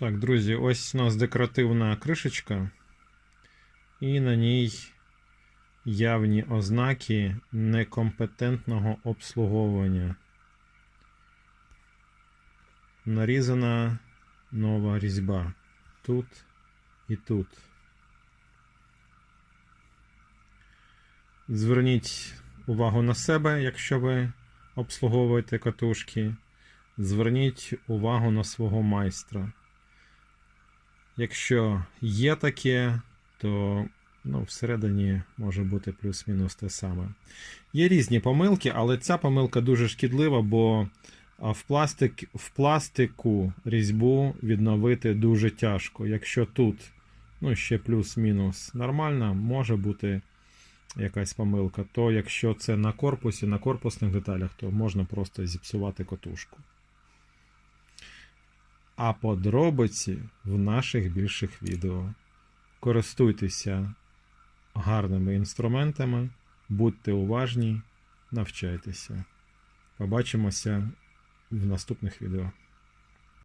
Так, друзі, ось у нас декоративна кришечка, і на ній явні ознаки некомпетентного обслуговування. Нарізана нова різьба. Тут і тут. Зверніть увагу на себе, якщо ви обслуговуєте катушки. Зверніть увагу на свого майстра. Якщо є таке, то ну, всередині може бути плюс-мінус те саме. Є різні помилки, але ця помилка дуже шкідлива, бо в, пластик, в пластику різьбу відновити дуже тяжко. Якщо тут ну, ще плюс-мінус нормально, може бути якась помилка. То якщо це на корпусі, на корпусних деталях, то можна просто зіпсувати котушку. А подробиці в наших більших відео. Користуйтеся гарними інструментами, будьте уважні, навчайтеся. Побачимося в наступних відео.